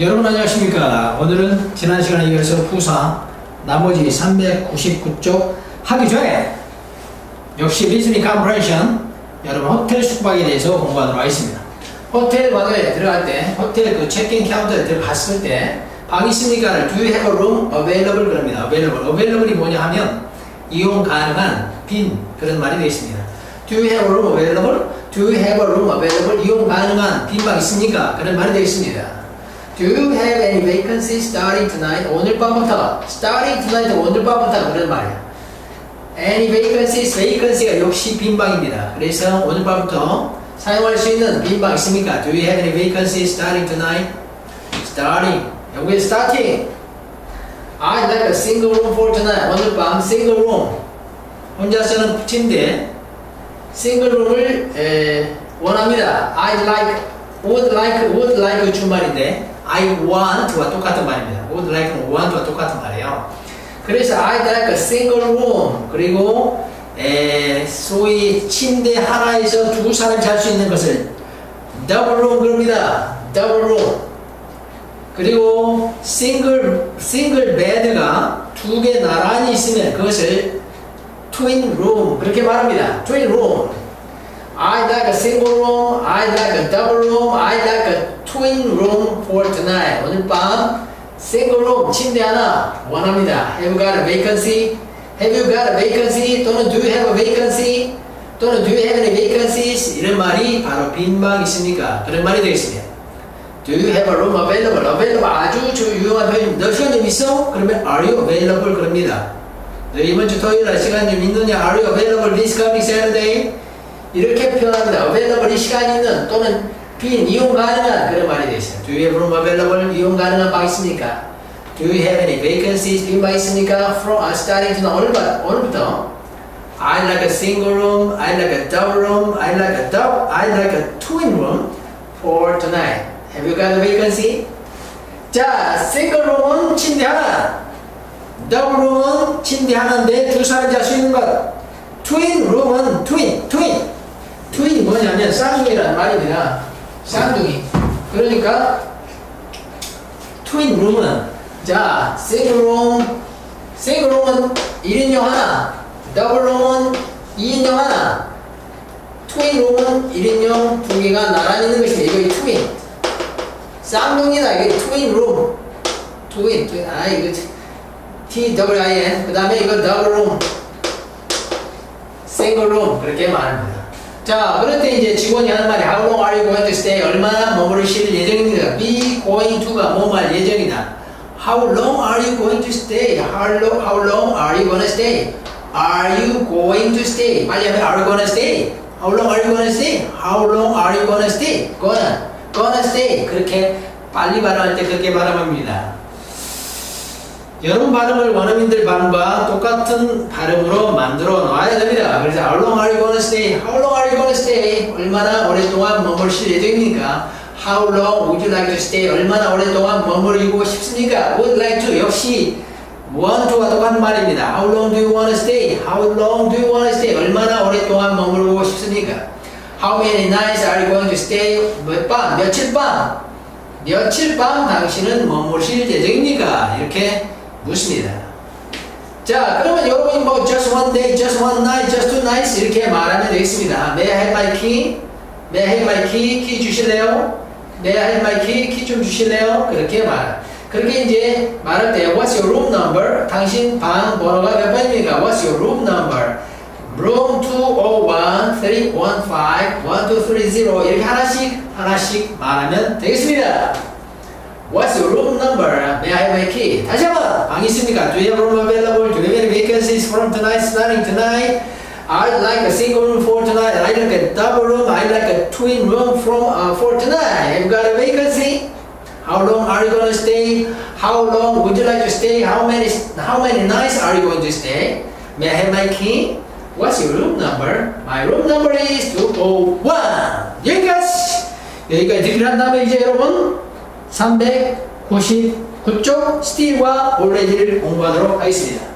여러분 안녕하십니까? 오늘은 지난 시간에 이어서 부사 나머지 399쪽 하기 전에 역시 리스닝 컴프레션 여러분 호텔 숙박에 대해서 공부하도록 하겠습니다. 호텔 방에 들어갈 때 호텔 그 체크인 카운터에 들어갔을 때방 있습니까를 do you have a room available? 그럽니다. Available. Available이 뭐냐 하면 이용 가능한 빈 그런 말이 되겠습니다. Do you have a room available? Do you have a room available? 이용 가능한 빈방 있습니까? 그런 말이 되겠습니다 Do you have any vacancies starting tonight? 오늘 밤부터 starting tonight 오늘 밤부터 그런 말이야. Any vacancies? vacancy가 역시 빈방입니다. 그래서 오늘 밤부터 사용할 수 있는 빈방 있습니까? Do you have any vacancies starting tonight? Starting. 여기 starting. I'd like a single room for tonight. 오늘 밤 single room. 혼자 쓰는 침대 single room을 에, 원합니다. I'd like, would like, would like 주말인데 I want와 똑같은 말입니다. would like는 want와 똑같은 말이에요. 그래서 I'd like a single room 그리고 에, 소위 침대 하나에서 두 사람 잘수 있는 것을 double room 그럽니다. double room 그리고 single single bed가 두 개 나란히 있으면 그것을 twin room 그렇게 말합니다. twin room I'd like a single room, I'd like a double room, I'd like a twin room for tonight. 오늘 밤 single room 침대 하나 원합니다. Have you got a vacancy? Have you got a vacancy? 또는 do you have a vacancy? 또는 do you have any vacancies? 이런 말이 바로 빈방 있습니까? 그런 말이 되겠습니다. Do you have a room available? available 아주 주 유용한 표현입니다. 너 시간 좀 있어? 그러면 are you available? 그럽니다. 너 이번 주 토요일 날 시간 좀 있느냐? Are you available this coming Saturday? 이렇게 표현합니다. available 이 시간 있는 또는 빈 이용 가능한 그런 말이 되겠어요. Do you have room available? 이용 가능한 방 있습니까? Do you have any vacancies? 빈 방 있습니까? From uh, starting to now 오늘부터, 오늘부터 I like a single room, I like a double room, I like a double, I like a twin room for tonight. Have you got a vacancy? 자, single room은 침대 하나, double room은 침대 하나인데 두 사람 잘 수 있는 것. 룸은 트윈, 트윈. 트윈이 뭐냐면 쌍둥이라는 말입니다. 쌍둥이. 그러니까 트윈 룸은 자, 싱글 룸, 싱글 룸은 1인용 하나, 더블 룸은 2인용 하나, 트윈 룸은 1인용 두 개가 나란히 있는 것입니다. 이거 트윈. 쌍둥이다. 이게 트윈 룸. 트윈, 트윈. 아, 이거 T W I N. 그 다음에 이거 더블 룸. 싱글 룸 그렇게 말합니다. 자, 그럴 때 이제 직원이 하는 말이 How long are you going to stay? 얼마나 머무르실 예정입니다. Be going to가 뭐말 예정이다. How long are you going to stay? How long, how long are you going to stay? Are you going to stay? 빨리 하면 Are you going to stay? How long are you going to stay? How long are you going to stay? Gonna, gonna stay. 그렇게 빨리 발음할 때 그렇게 발음합니다. 여러분 발음을 원어민들 발음과 똑같은 발음으로 만들어 놔야 됩니다. 그래서 How long are you gonna stay? How long are you gonna stay? 얼마나 오랫동안 머무르실 예정입니까? How long would you like to stay? 얼마나 오랫동안 머무르고 싶습니까? Would like to 역시 to와 똑같은 말입니다. How long do you want to stay? How long do you want to stay? 얼마나 오랫동안 머무르고 싶습니까? How many nights are you going to stay? 몇 밤? 며칠 밤? 며칠 밤 당신은 머무르실 예정입니까? 이렇게 묻습니다. 자, 그러면 여러분이 뭐 just one day, just one night, just two nights 이렇게 말하면 되겠습니다. May I have my key? May I have my key? 키 주실래요? May I have my key? 키 좀 주실래요? 그렇게 말. 그렇게 이제 말할 때 What's your room number? 당신 방 번호가 몇 번입니까? What's your room number? Room 201, 315, 1230 이렇게 하나씩 하나씩 말하면 되겠습니다. What's your room number? May I have my key? 다시 한번 방 있습니까? Do you have a room available? Do you have any vacancies from tonight, starting tonight? I'd like a single room for tonight. I'd like a double room. I'd like a twin room from uh, for tonight. Have you got a vacancy? How long are you going to stay? How long would you like to stay? How many how many nights are you going to stay? May I have my key? What's your room number? My room number is 201. 여기까지. 여기까지 듣기를 한 다음에 이제 여러분 399쪽 스틸과 올레지를 공부하도록 하겠습니다.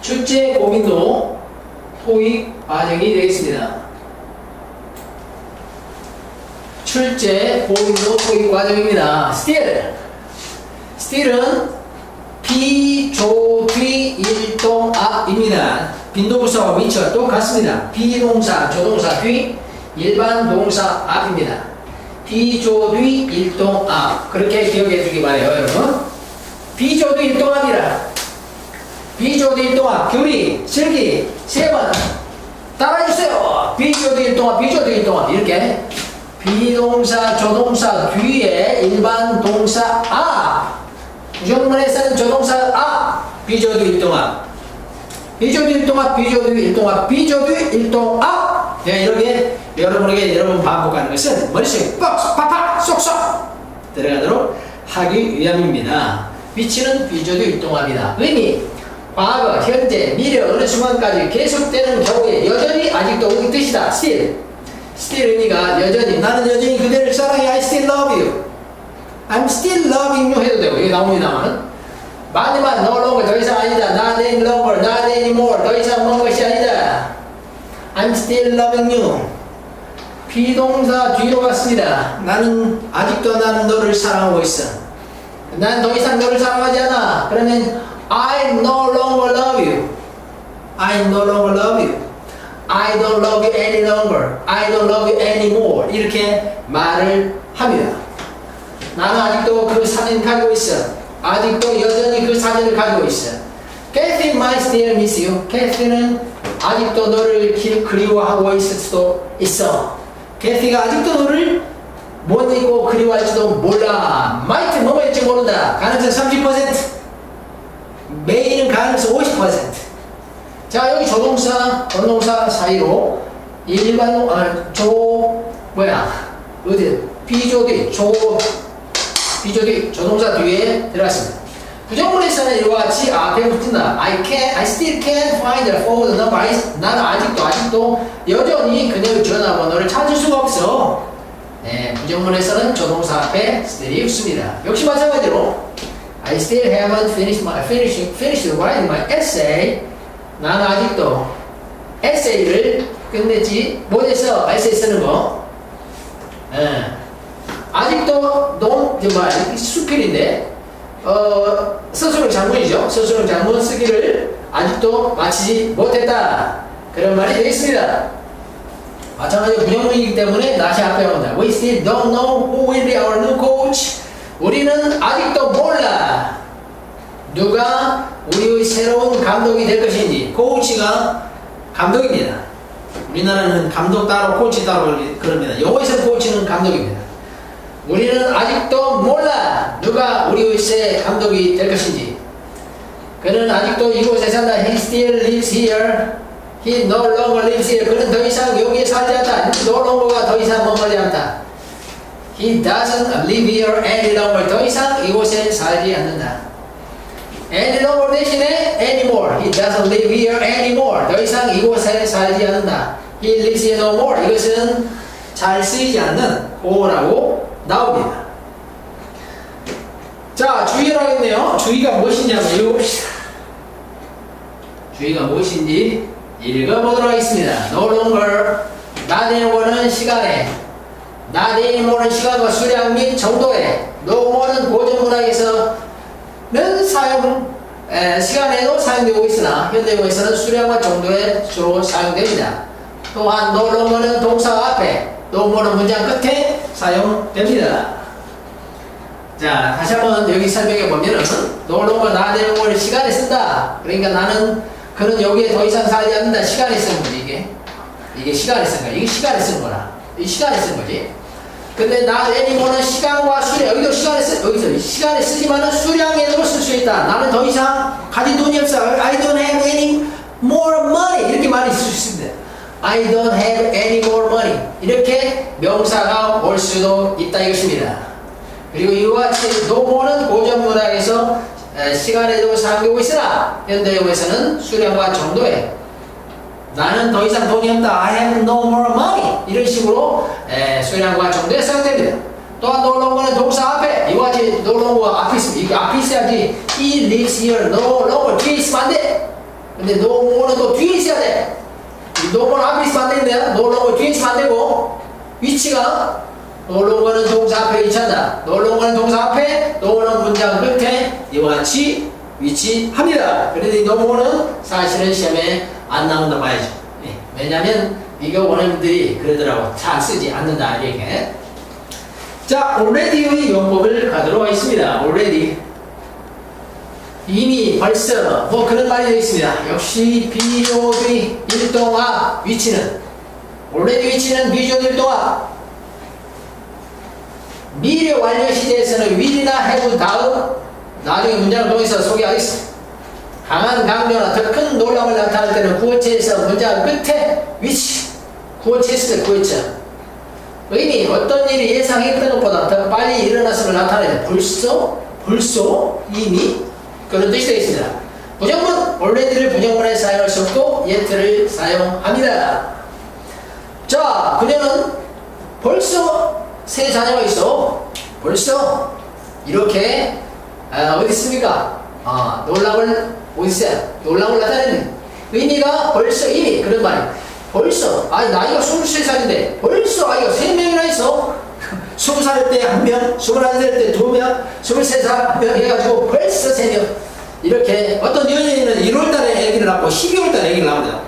출제 고민도 토익 과정이 되겠습니다. 출제 보이도 토익 과정입니다. still. still은 비조뒤 일동 앞입니다. 빈도부사와 위치가 똑같습니다. 비동사, 조동사 뒤, 일반 동사 앞입니다. 비조뒤 일동 앞. 그렇게 기억해 주기 바래요, 여러분. 비조뒤 일동 앞이라. 비조뒤 일동 앞. 교리, 실기, 세 번. 따라해주세요. 비조뒤 일동 앞, 비조뒤 일동 앞. 이렇게. 비동사, 조동사 뒤에 일반 동사 앞. 부정문에서는 조동사 앞. 비조뒤 일동 앞. 비조뒤 일동 앞, 비조뒤 일동 앞, 비조뒤 일동 앞. 네, 이렇게 여러분에게 여러분 반복하는 것은 머릿속에 뻑, 팍팍, 쏙쏙 들어가도록 하기 위함입니다. 위치는 비조뒤 일동합이다. 의미, 과거, 현재, 미래 어느 순간까지 계속되는 경우에 여전히 아직도 이 뜻이다. still. still 의미가 여전히 나는 여전히 그대를 사랑해. I still love you. I'm still loving you 해도 되고 이게 나옵니다만 마지막 no longer 더 이상 아니다. not any longer, not anymore 더 이상 먼 것이 아니다. I'm still loving you. 비동사 뒤로 갔습니다. 나는 아직도 나는 너를 사랑하고 있어. 난 더 이상 너를 사랑하지 않아. 그러면 I no longer love you. I no longer love you. I don't love you any longer. I don't love you anymore. 이렇게 말을 합니다. 나는 아직도 그 사진 가지고 있어. 아직도 여전히 그 사진을 가지고 있어. Kathy might still miss you. Kathy는 아직도 너를 기- 그리워하고 있을 수도 있어. Kathy가 아직도 너를 못 잊고 그리워할지도 몰라. might 뭐뭐일지 모른다. 가능성 30%. 메인은 가능성 50%. 자 여기 조동사, 원동사 사이로 일반 아, 조 뭐야 어디 비조 뒤 조 비조 뒤 조동사 뒤에 들어갔습니다. 부정문에서는 이와 같이 앞에 붙은다. I can, I still can't find the phone number. 나는 아직도 아직도 여전히 그녀의 전화번호를 찾을 수가 없어. 네, 부정문에서는 조동사 앞에 still이 붙습니다. 역시 마찬가지로 I still haven't finished my finished finished writing my essay. 나는 아직도 에세이를 끝냈지 못해서 에세이 쓰는 거. 예. 아직도 농, 저 뭐야, 수필인데, 어, 서술형 장문이죠. 서술형 장문 쓰기를 아직도 마치지 못했다. 그런 말이 되겠습니다. 마찬가지로 부정문이기 때문에 다시 앞에 온다. We still don't know who will be our new coach. 우리는 아직도 몰라. 누가 우리의 새로운 감독이 될 것인지. 코치가 감독입니다. 우리나라는 감독 따로 코치 따로 그럽니다. 영어에서 코치는 감독입니다. 우리는 아직도 몰라 누가 우리의 새 감독이 될 것인지. 그는 아직도 이곳에 산다. He still lives here. He no longer lives here. 그는 더 이상 여기에 살지 않다. No longer 더 이상 머물지 않다. He doesn't live here any longer. 더 이상 이곳에 살지 않는다. any longer 대신에 anymore. He doesn't live here anymore. 더 이상 이곳에 살지 않는다. He lives here no more. 이것은 잘 쓰이지 않는 호라고 나옵니다. 자, 주의를 하겠네요. 주의가 무엇인지 한번 읽어봅시다. 주의가 무엇인지 읽어보도록 하겠습니다. No longer, 나대모는 시간에, 나대모는 시간과 수량 및 정도에, 노모는 고전문학에서는 사용, 에, 시간에도 사용되고 있으나 현대문에서는 수량과 정도에 주로 사용됩니다. 또한 no longer는 동사 앞에, 노모는 문장 끝에 사용됩니다. 자, 다시 한번 여기 설명해 보면은 놀러가 나대는 걸 시간에 쓴다. 그러니까 나는 그는 여기에 더 이상 살지 않는다. 시간에 쓰는 거지 이게. 이게 시간에 쓴 거야. 이게 시간에 쓴 거라. 이 시간에 쓴 거지. 근데 나 애니모는 시간과 수량 여기도 시간에 쓰 여기서 시간에 쓰지만은 수량에도 쓸수 있다. 나는 더 이상 가진 돈이 없어. Don't have any more money 이렇게 말이 쓸 수 있습니다. I don't have any more money 이렇게 명사가 올 수도 있다 이것입니다. 그리고 이와 같이 노모는 고전 문학에서 에, 시간에도 사용되고 있으나 현대용에서는 수량과 정도에 나는 더 이상 돈이 없다. I have no more money. 이런 식으로 에, 수량과 정도에 사용됩니다. 또한 longer는 동사 앞에 이와 같이 longer 앞에 있으면 이게 앞에 있어야지 he lives here no longer 뒤에 있으면 안 돼. 근데 more는 또 뒤에 있어야 돼. More 앞에 있으면 안 되는데 no longer 뒤에 있으면 안 되고 위치가 놀러 거는 동사 앞에 위치한다. 놀러 거는 동사 앞에 노는 문장 끝에 이와 같이 위치합니다. 그런데 이 노는 사실은 시험에 안 나온다 봐야죠. 예, 왜냐면 이거 원어민들이 그러더라고. 잘 쓰지 않는다 이렇게. 자, already의 용법을 가도록 하겠습니다. already. 이미 벌써 뭐 그런 말이 되어 있습니다. 역시 비조의 일동화 위치는 already 위치는 비조의 일동화 미래 완료 시대에서는 will이나 have 다음 나중에 문장을 통해서 소개하겠습니다. 강한 강조나 더 큰 놀람을 나타낼 때는 구어체에서 문장 끝에 위치 구어체 했을 때 구어체 의미 어떤 일이 예상했던 것보다 더 빨리 일어났음을 나타내는 벌써 벌써 이미 그런 뜻이 되겠습니다. 부정문 already를 부정문에 사용할 수 없고 yet를 사용합니다. 자 그녀는 벌써 새 자녀가 있어 벌써 이렇게 아, 어디 있습니까? 아, 어디 있어요? 놀람을 나타내는 의미가 벌써 이미 그런 말이 벌써 아니 나이가 23살인데 벌써 아이가 3명이나 있어 20살 때 한 명, 21살 때 두 명, 23살 한명 해가지고 벌써 3명 이렇게 어떤 연예인은 1월 달에 아기를 낳고 12월 달에 아기를 낳습니다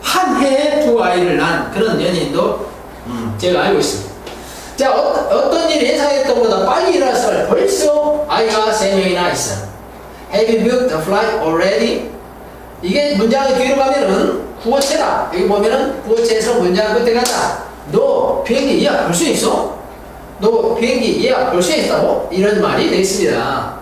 한 해에 두 아이를 낳은 그런 연예인도 음, 제가 알고 있습니다 자, 어, 떤 일이 예상했던 것보다 빨리 일어났을 벌써 아이가 3명이나 있어. Have you booked a flight already? 이게 문장의 뒤로 가면은 구어체다. 여기 보면은 구어체에서 문장 끝에 가다. 너 비행기 예약 벌써 있어? 너 비행기 예약 벌써 했다고? 이런 말이 되겠습니다.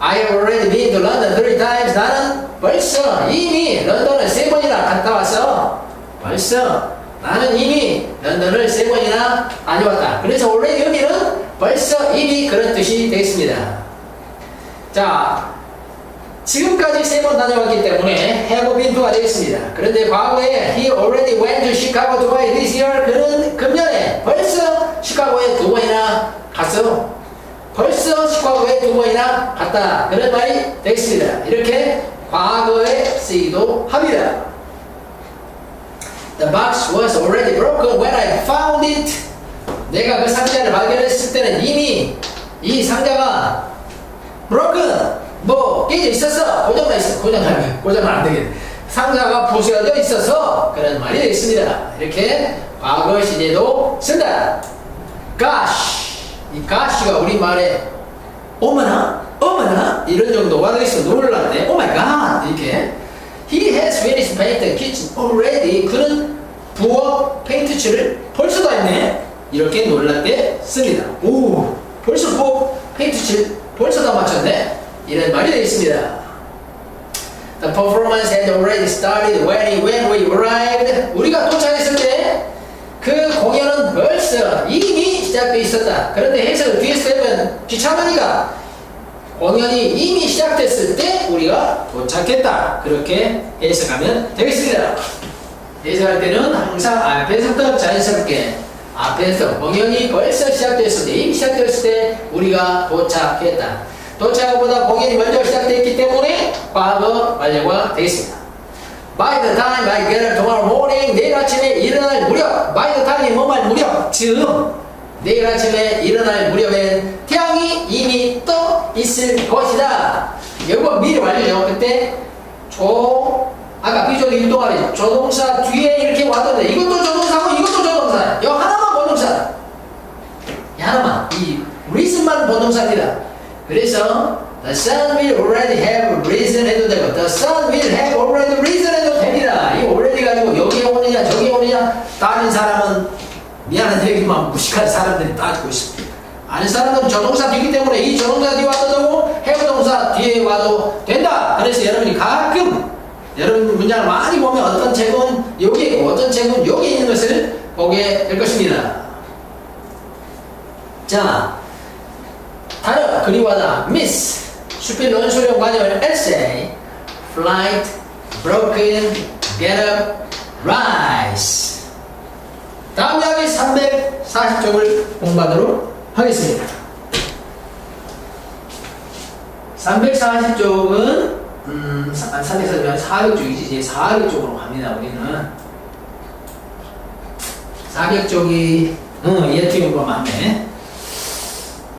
I already been to London three times. 나는 벌써 이미 런던을 세 번이나 갔다 왔어. 벌써 나는 이미 런던을 세 번이나 다녀왔다. 그래서 already 의미는 벌써 이미 그런 뜻이 되겠습니다. 자, 지금까지 세 번 다녀왔기 때문에 have been to가 되겠습니다. 그런데 과거에 he already went to Chicago twice this year. 그는 금년에 벌써 시카고에 두 번이나 갔어. 벌써 번이나 갔다. 그런 말이 되겠습니다. 이렇게 과거에 쓰기도 합니다. The box was already broken when I found it. 내가 그 상자를 발견했을 때는 이미 이 상자가 broken 뭐 깨져 있었어 고장나 있어 고장나면 고장나 안 되겠네 상자가 부서져 있어서 그런 말이 되겠습니다 이렇게 과거 시제도 쓴다 gosh 이 gosh가 우리말에 어머나 어머나 이런 정도가 되겠어 놀랐네 oh my god 이렇게 He has finished paint the kitchen already. 그는 부엌 페인트 칠을 벌써 다 했네. 이렇게 때 씁니다. 오, 벌써 부엌 페인트 칠 벌써 다 마쳤네. 이런 말이 되겠습니다. The performance had already started when, he, when we arrived. 우리가 도착했을 때 그 공연은 벌써 이미 시작되어 있었다. 그런데 해석을 뒤에서 하면 귀찮으니까 공연이 이미 시작됐을 때 우리가 도착했다. 그렇게 해석하면 되겠습니다. 해석할 때는 항상 앞에서부터 자연스럽게 앞에서 공연이 벌써 시작됐을 때 이미 시작됐을 때 우리가 도착했다. 도착보다 공연이 먼저 시작됐기 때문에 과거 완료가 되겠습니다. By the time I get up tomorrow morning 내일 아침에 일어날 무렵 By the time이 뭐말 무렵 즈음 내일 아침에 일어날 무렵엔 태양이 이미 떠 있을 것이다. 여러분 미리 완료죠. 그때 조 아까 비조도 일동하래 조동사 뒤에 이렇게 와던데 이것도 조동사고 이것도 조동사야. 요 하나만 본동사다. 이 하나만 이 reason만 본동사입니다. 그래서 the sun will already have reason 해도 되고 the sun will have already reason 해도 됩니다. 이 already 가지고 여기 오느냐 저기 오느냐 따진 사람은 미안한 얘기만 무식한 사람들이 따지고 있습니다. 아는 사람들은 조동사 뒤기 때문에 이 조동사 뒤에 와도 되고 해부동사 뒤에 와도 된다. 그래서 여러분이 가끔 여러분 문장을 많이 보면 어떤 책은 여기에 있고 어떤 책은 여기에 있는 것을 보게 될 것입니다. 자, 단어 그리워다 miss 수필 논술형 관여는 essay flight broken get up rise 다음 이야기 340쪽을 공부하도록 하겠습니다. 340쪽은 음, 340쪽이 400쪽이지 이제 400쪽으로 갑니다. 우리는 400쪽이 어, 예측 요거 맞네.